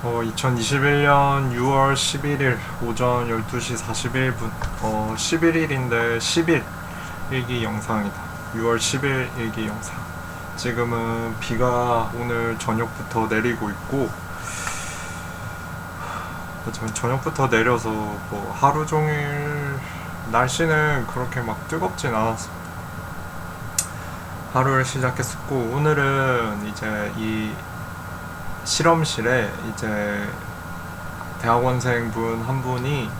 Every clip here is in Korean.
어, 2021년 6월 11일 오전 12시 41분. 어, 11일인데 10일 일기 영상이다. 6월 10일 일기 영상. 지금은 비가 오늘 저녁부터 내리고 있고 하지만 저녁부터 내려서 뭐 하루 종일 날씨는 그렇게 막 뜨겁진 않았어 하루를 시작했었고 오늘은 이제 이 실험실에 이제 대학원생 분 한 분이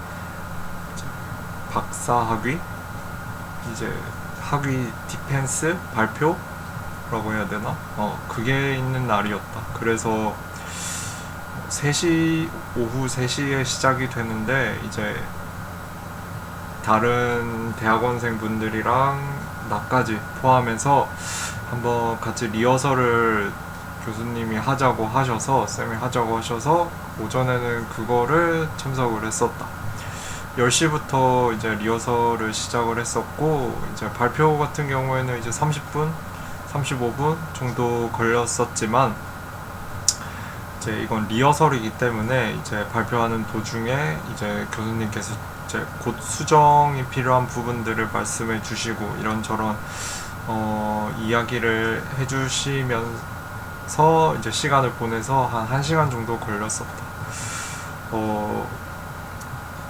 박사 학위 이제 학위 디펜스 발표라고 해야 되나? 어 그게 있는 날이었다. 그래서 3시 오후 3시에 시작이 되는데 이제 다른 대학원생 분들이랑 나까지 포함해서 한번 같이 리허설을 교수님이 하자고 하셔서 쌤이 하자고 하셔서 오전에는 그거를 참석을 했었다. 10시부터 이제 리허설을 시작을 했었고 이제 발표 같은 경우에는 이제 30분, 35분 정도 걸렸었지만 이제 이건 리허설이기 때문에 이제 발표하는 도중에 이제 교수님께서 이제 곧 수정이 필요한 부분들을 말씀해 주시고 이런저런 어, 이야기를 해주시면 서 이제 시간을 보내서 한 1시간 정도 걸렸었다. 어,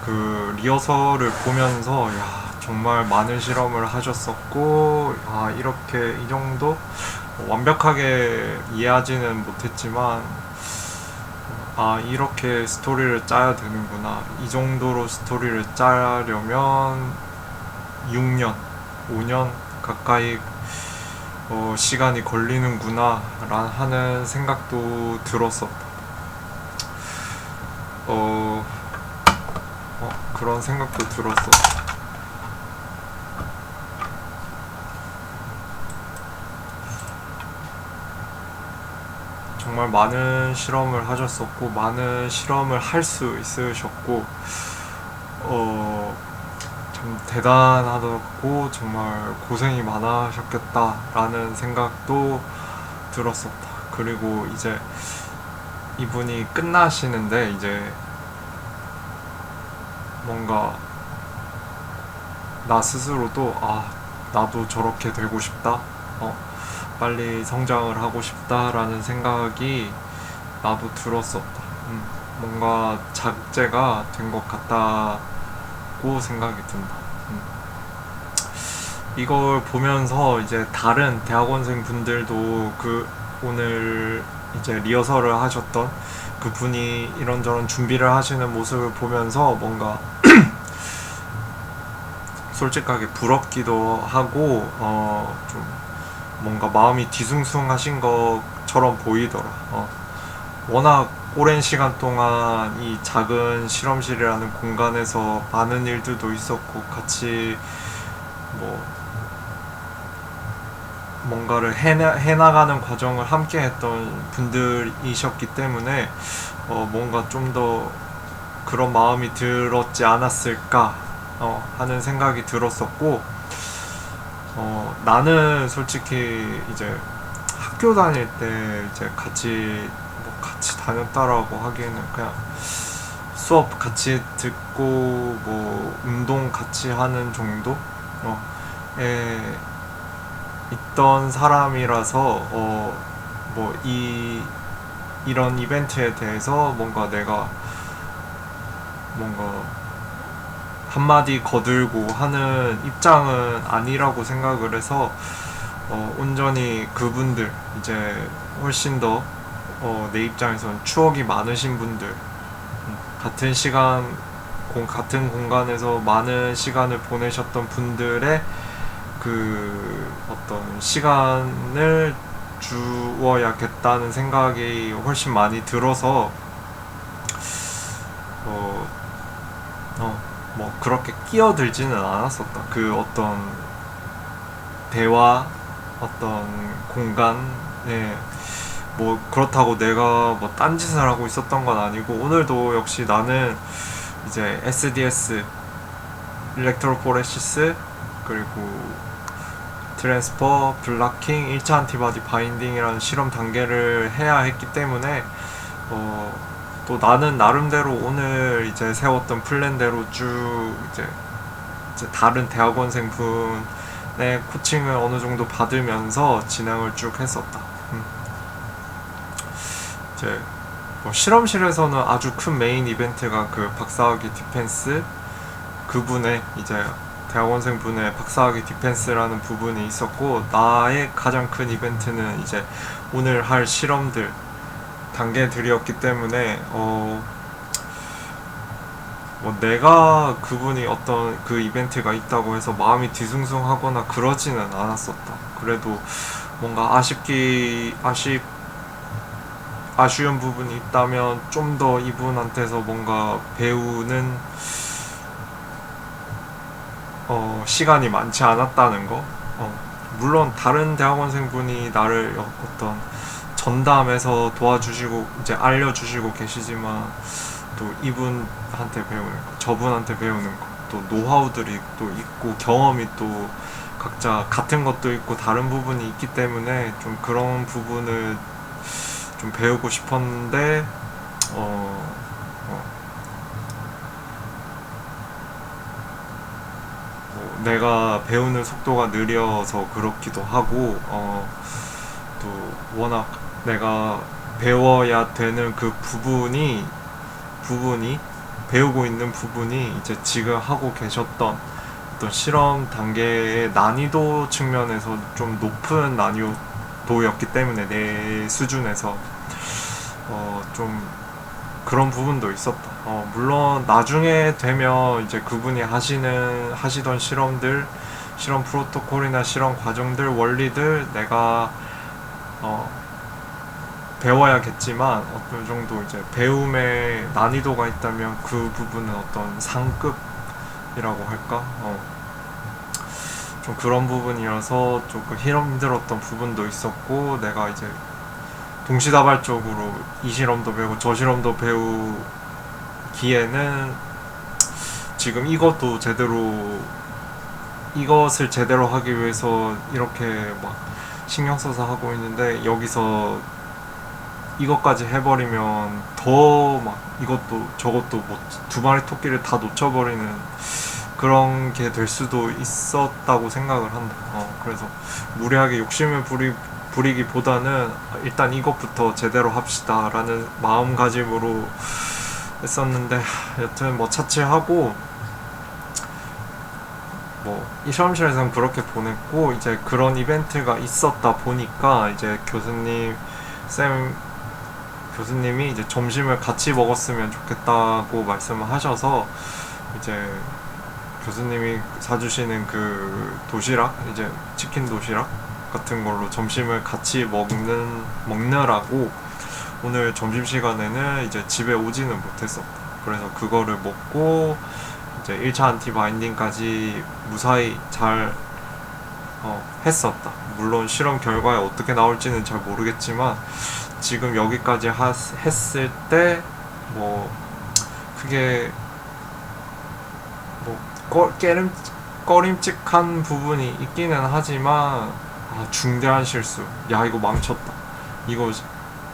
그 리허설을 보면서 야, 정말 많은 실험을 하셨었고 아, 이렇게 이 정도 완벽하게 이해하지는 못했지만 아, 이렇게 스토리를 짜야 되는구나. 이 정도로 스토리를 짜려면 6년, 5년 가까이 어, 시간이 걸리는구나 라 하는 생각도 들었었다. 어, 어, 그런 생각도 들었어. 정말 많은 실험을 하셨었고, 많은 실험을 할 수 있으셨고, 어, 참 대단하고 정말 고생이 많으셨겠다라는 생각도 들었었다. 그리고 이제 이분이 끝나시는데 이제 뭔가 나 스스로도 아 나도 저렇게 되고 싶다. 어 빨리 성장을 하고 싶다라는 생각이 나도 들었었다. 음, 뭔가 작제가 된 것 같다 고 생각이 든다. 음. 이걸 보면서 이제 다른 대학원생 분들도 그 오늘 이제 리허설을 하셨던 그 분이 이런저런 준비를 하시는 모습을 보면서 뭔가 솔직하게 부럽기도 하고 어 좀 뭔가 마음이 뒤숭숭하신 것처럼 보이더라. 어. 워낙 오랜 시간 동안 이 작은 실험실이라는 공간에서 많은 일들도 있었고 같이 뭐 뭔가를 해나, 해나가는 과정을 함께 했던 분들이셨기 때문에 어, 뭔가 좀 더 그런 마음이 들었지 않았을까 어, 하는 생각이 들었었고 어, 나는 솔직히 이제 학교 다닐 때 이제 같이 뭐 같이 다녔다라고 하기에는 그냥 수업 같이 듣고 뭐 운동 같이 하는 정도? 어, 에 있던 사람이라서 어, 뭐 이 이런 이벤트에 대해서 뭔가 내가 뭔가 한마디 거들고 하는 입장은 아니라고 생각을 해서 어, 온전히 그분들 이제 훨씬 더 어, 내 입장에선 추억이 많으신 분들 음, 같은 시간 공, 같은 공간에서 많은 시간을 보내셨던 분들의 그 어떤 시간을 주어야겠다는 생각이 훨씬 많이 들어서 어, 어, 뭐 그렇게 끼어들지는 않았었다. 그 어떤 대화, 어떤 공간에 뭐 그렇다고 내가 뭐 딴짓을 하고 있었던 건 아니고 오늘도 역시 나는 이제 SDS 일렉트로포레시스 그리고 트랜스퍼, 블락킹, 1차 안티바디 바인딩이라는 실험 단계를 해야 했기 때문에 어, 또 나는 나름대로 오늘 이제 세웠던 플랜대로 쭉 이제, 이제 다른 대학원생 분의 코칭을 어느 정도 받으면서 진행을 쭉 했었다. 음. 이제 뭐 실험실에서는 아주 큰 메인 이벤트가 그 박사학위 디펜스 그분의 이제 대학원생 분의 박사학위 디펜스라는 부분이 있었고 나의 가장 큰 이벤트는 이제 오늘 할 실험들 단계들이었기 때문에 어, 뭐 내가 그분이 어떤 그 이벤트가 있다고 해서 마음이 뒤숭숭하거나 그러지는 않았었다. 그래도 뭔가 아쉽기 아쉽 아쉬운 부분이 있다면 좀 더 이분한테서 뭔가 배우는 어, 시간이 많지 않았다는 거. 어, 물론 다른 대학원생분이 나를 어떤 전담해서 도와주시고 이제 알려주시고 계시지만 또 이분한테 배우는 거, 저분한테 배우는 거, 또 노하우들이 또 있고 경험이 또 각자 같은 것도 있고 다른 부분이 있기 때문에 좀 그런 부분을 좀 배우고 싶었는데 어, 어, 뭐 내가 배우는 속도가 느려서 그렇기도 하고 어, 또 워낙 내가 배워야 되는 그 부분이 부분이 배우고 있는 부분이 이제 지금 하고 계셨던 어떤 실험 단계의 난이도 측면에서 좀 높은 난이도 였기 때문에 내 수준에서 어 좀 그런 부분도 있었다. 어 물론 나중에 되면 이제 그분이 하시는 하시던 실험들 실험 프로토콜이나 실험 과정들 원리들 내가 어 배워야겠지만 어느 정도 이제 배움의 난이도가 있다면 그 부분은 어떤 상급이라고 할까? 어. 좀 그런 부분이어서 조금 힘들었던 부분도 있었고 내가 이제 동시다발적으로 이 실험도 배우고 저 실험도 배우기에는 지금 이것도 제대로 이것을 제대로 하기 위해서 이렇게 막 신경 써서 하고 있는데 여기서 이것까지 해버리면 더 막 이것도 저것도 뭐 두 마리 토끼를 다 놓쳐버리는 그런 게 될 수도 있었다고 생각을 한다. 어, 그래서 무리하게 욕심을 부리, 부리기보다는 일단 이것부터 제대로 합시다라는 마음가짐으로 했었는데 여튼 뭐 차치하고 뭐이 실험실에서는 그렇게 보냈고 이제 그런 이벤트가 있었다 보니까 이제 교수님 쌤 교수님이 이제 점심을 같이 먹었으면 좋겠다고 말씀을 하셔서 이제 교수님이 사주시는 그 도시락 이제 치킨 도시락 같은 걸로 점심을 같이 먹는 먹느라고 오늘 점심 시간에는 이제 집에 오지는 못했었다. 그래서 그거를 먹고 이제 1차 안티 바인딩까지 무사히 잘 어, 했었다. 물론 실험 결과에 어떻게 나올지는 잘 모르겠지만 지금 여기까지 하, 했을 때 뭐 크게 뭐 꺼, 깨름, 꺼림칙한 부분이 있기는 하지만 아, 중대한 실수. 야 이거 망쳤다. 이거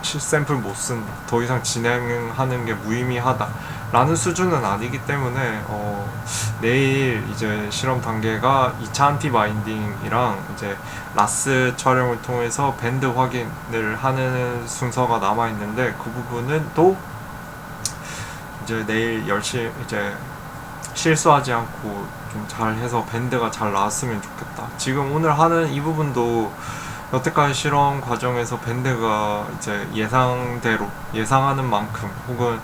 실 샘플 못 쓴다. 더 이상 진행하는 게 무의미하다. 라는 수준은 아니기 때문에 어, 내일 이제 실험 단계가 2차 안티 바인딩이랑 이제 라스 촬영을 통해서 밴드 확인을 하는 순서가 남아 있는데 그 부분은 또 이제 내일 열심히 이제 실수하지 않고 좀 잘해서 밴드가 잘 나왔으면 좋겠다. 지금 오늘 하는 이 부분도 여태까지 실험 과정에서 밴드가 이제 예상대로 예상하는 만큼 혹은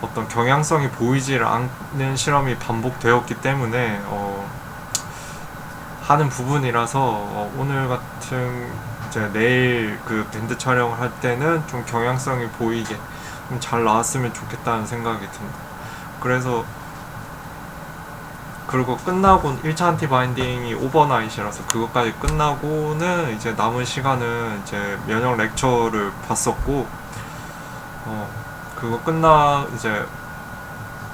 어떤 경향성이 보이질 않는 실험이 반복되었기 때문에 어, 하는 부분이라서 어, 오늘 같은 이제 내일 그 밴드 촬영을 할 때는 좀 경향성이 보이게 좀 잘 나왔으면 좋겠다는 생각이 든다. 그래서 그리고 끝나고 1차 안티 바인딩이 오버나잇이라서 그것까지 끝나고는 이제 남은 시간은 이제 면역 렉처를 봤었고 어 그거 끝나 이제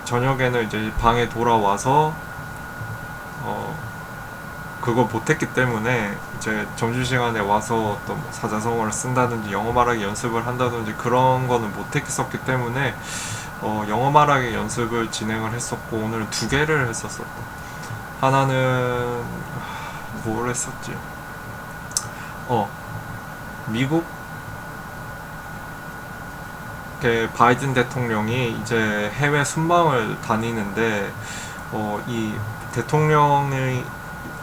저녁에는 이제 방에 돌아와서 어 그거 못했기 때문에 이제 점심시간에 와서 어떤 뭐 사자성어를 쓴다든지 영어 말하기 연습을 한다든지 그런 거는 못했었기 때문에 어, 영어 말하기 연습을 진행을 했었고 오늘 두 개를 했었었다. 하나는 하, 뭘 했었지? 어 미국 그 바이든 대통령이 이제 해외 순방을 다니는데 어, 이 대통령이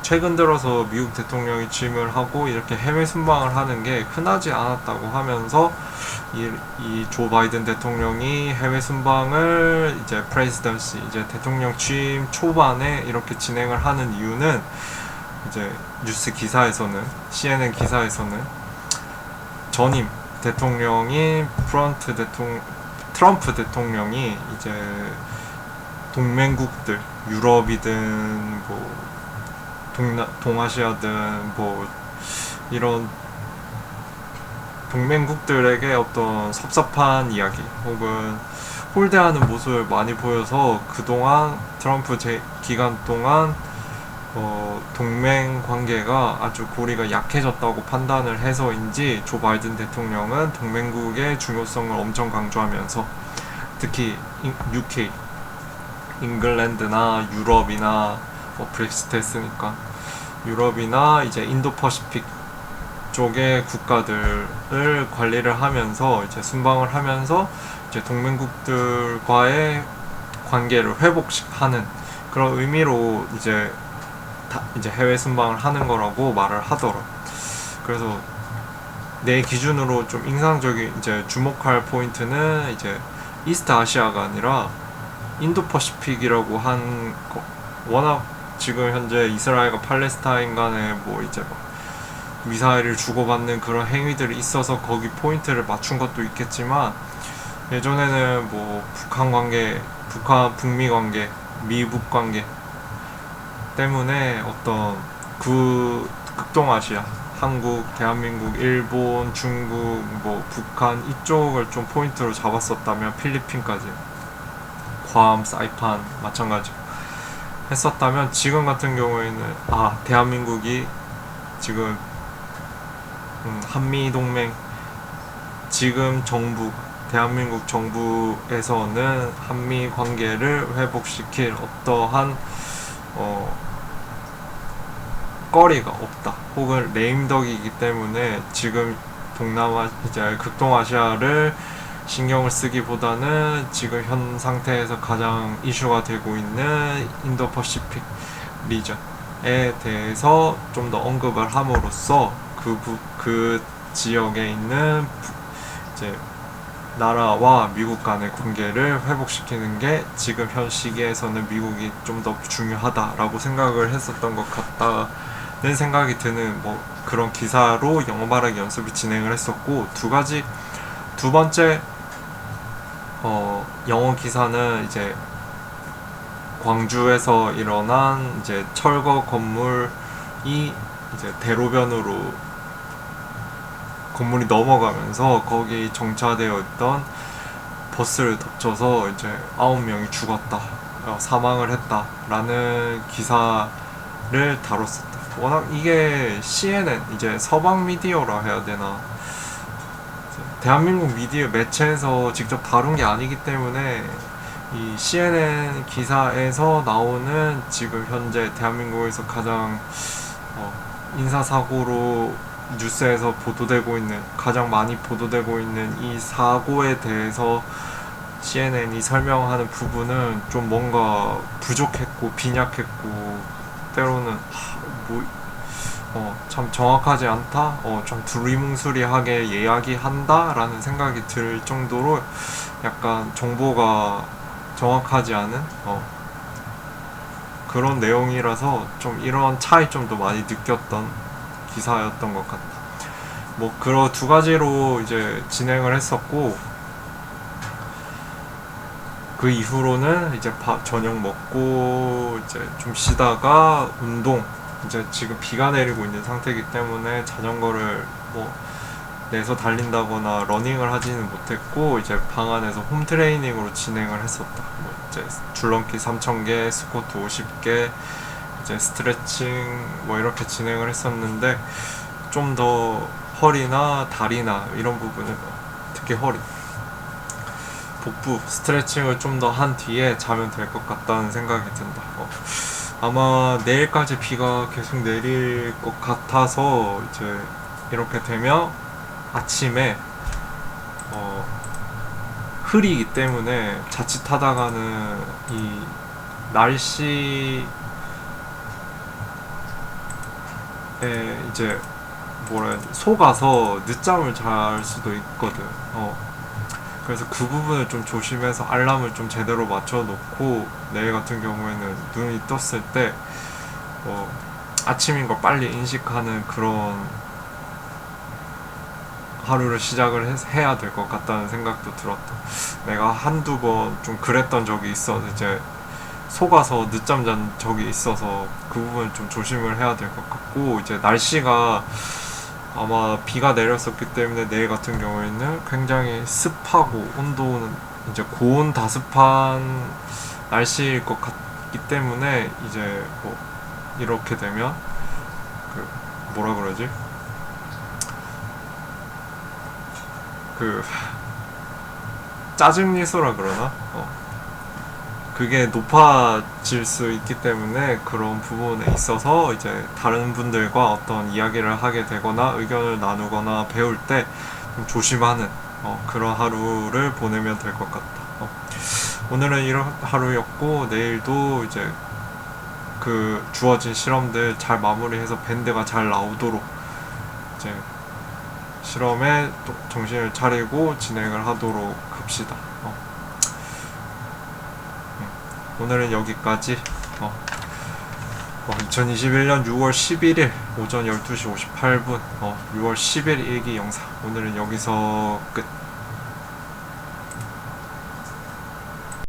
최근 들어서 미국 대통령이 취임을 하고 이렇게 해외 순방을 하는 게 흔하지 않았다고 하면서 이조 바이든 대통령이 해외 순방을 이제 프레지던시 이제 대통령 취임 초반에 이렇게 진행을 하는 이유는 이제 뉴스 기사에서는 CNN 기사에서는 전임 대통령인 프런트 대통령 트럼프 대통령이 이제 동맹국들 유럽이든 뭐 동나, 동아시아든 뭐 이런 동맹국들에게 어떤 섭섭한 이야기 혹은 홀대하는 모습을 많이 보여서 그동안 트럼프 제 기간 동안 어, 동맹 관계가 아주 고리가 약해졌다고 판단을 해서인지 조 바이든 대통령은 동맹국의 중요성을 엄청 강조하면서 특히 UK, 잉글랜드나 유럽이나 뭐 브렉시트 했으니까 유럽이나 이제 인도 퍼시픽 쪽의 국가들을 관리를 하면서 이제 순방을 하면서 이제 동맹국들과의 관계를 회복하는 그런 의미로 이제 다 이제 해외 순방을 하는 거라고 말을 하더라. 그래서 내 기준으로 좀 인상적인 이제 주목할 포인트는 이제 이스트 아시아가 아니라 인도 퍼시픽이라고 한 거. 워낙 지금 현재 이스라엘과 팔레스타인 간에 뭐 이제 막 미사일을 주고받는 그런 행위들이 있어서 거기 포인트를 맞춘 것도 있겠지만 예전에는 뭐 북한 관계, 북한 북미 관계, 미북 관계 때문에 어떤 그 극동아시아 한국, 대한민국, 일본, 중국, 뭐 북한 이쪽을 좀 포인트로 잡았었다면 필리핀까지 괌, 사이판 마찬가지 했었다면 지금 같은 경우에는 아 대한민국이 지금 음, 한미 동맹 지금 정부 대한민국 정부에서는 한미 관계를 회복시킬 어떠한 어, 거리가 없다. 혹은 레임덕이기 때문에 지금 동남아 이제 극동아시아를 신경을 쓰기보다는 지금 현 상태에서 가장 이슈가 되고 있는 인도 퍼시픽 리전에 대해서 좀 더 언급을 함으로써 그, 부, 그 지역에 있는 이제 나라와 미국 간의 관계를 회복시키는 게 지금 현 시기에서는 미국이 좀 더 중요하다라고 생각을 했었던 것 같다는 생각이 드는 뭐 그런 기사로 영어 말하기 연습을 진행을 했었고 두 가지 두 번째 어, 영어 기사는 이제 광주에서 일어난 이제 철거 건물이 이제 대로변으로 건물이 넘어가면서 거기 정차되어 있던 버스를 덮쳐서 이제 아홉 명이 죽었다, 어, 사망을 했다라는 기사를 다뤘었다. 워낙 이게 CNN 이제 서방 미디어라 해야 되나 대한민국 미디어 매체에서 직접 다룬 게 아니기 때문에 이 CNN 기사에서 나오는 지금 현재 대한민국에서 가장 어, 인사사고로 뉴스에서 보도되고 있는 가장 많이 보도되고 있는 이 사고에 대해서 CNN이 설명하는 부분은 좀 뭔가 부족했고 빈약했고 때로는 하, 뭐 어, 참 정확하지 않다, 어, 좀 두리뭉술하게 이야기한다라는 생각이 들 정도로 약간 정보가 정확하지 않은 어, 그런 내용이라서 좀 이런 차이점도 많이 느꼈던 기사였던 것 같다. 뭐 그런 두 가지로 이제 진행을 했었고 그 이후로는 이제 밥 저녁 먹고 이제 좀 쉬다가 운동 이제 지금 비가 내리고 있는 상태이기 때문에 자전거를 뭐 내서 달린다거나 러닝을 하지는 못했고 이제 방 안에서 홈 트레이닝으로 진행을 했었다. 뭐 이제 줄넘기 3,000개, 스쿼트 50개, 이제 스트레칭 뭐 이렇게 진행을 했었는데 좀 더 허리나 다리나 이런 부분을 특히 허리 복부 스트레칭을 좀 더 한 뒤에 자면 될 것 같다는 생각이 든다. 어, 아마 내일까지 비가 계속 내릴 것 같아서 이제 이렇게 되면 아침에 어, 흐리기 때문에 자칫하다가는 이 날씨 에 이제 뭐라 해야 돼 속아서 늦잠을 잘 수도 있거든. 어. 그래서 그 부분을 좀 조심해서 알람을 좀 제대로 맞춰 놓고 내일 같은 경우에는 눈이 떴을 때 어, 아침인 걸 빨리 인식하는 그런 하루를 시작을 해, 해야 될 것 같다는 생각도 들었다. 내가 한두 번 좀 그랬던 적이 있어. 이제 속아서 늦잠 잔 적이 있어서 그 부분 좀 조심을 해야 될 것 같고 이제 날씨가 아마 비가 내렸었기 때문에 내일 같은 경우에는 굉장히 습하고 온도는 이제 고온 다습한 날씨일 것 같기 때문에 이제 뭐 이렇게 되면 그 뭐라 그러지? 그 짜증 니소라 그러나? 어. 그게 높아질 수 있기 때문에 그런 부분에 있어서 이제 다른 분들과 어떤 이야기를 하게 되거나 의견을 나누거나 배울 때좀 조심하는 어, 그런 하루를 보내면 될 것 같다. 어. 오늘은 이런 하루였고 내일도 이제 그 주어진 실험들 잘 마무리해서 밴드가 잘 나오도록 이제 실험에 또 정신을 차리고 진행을 하도록 합시다. 어. 음, 오늘은 여기까지. 어. 2021년 6월 11일 오전 12시 58분, 어, 6월 10일 일기 영상. 오늘은 여기서 끝.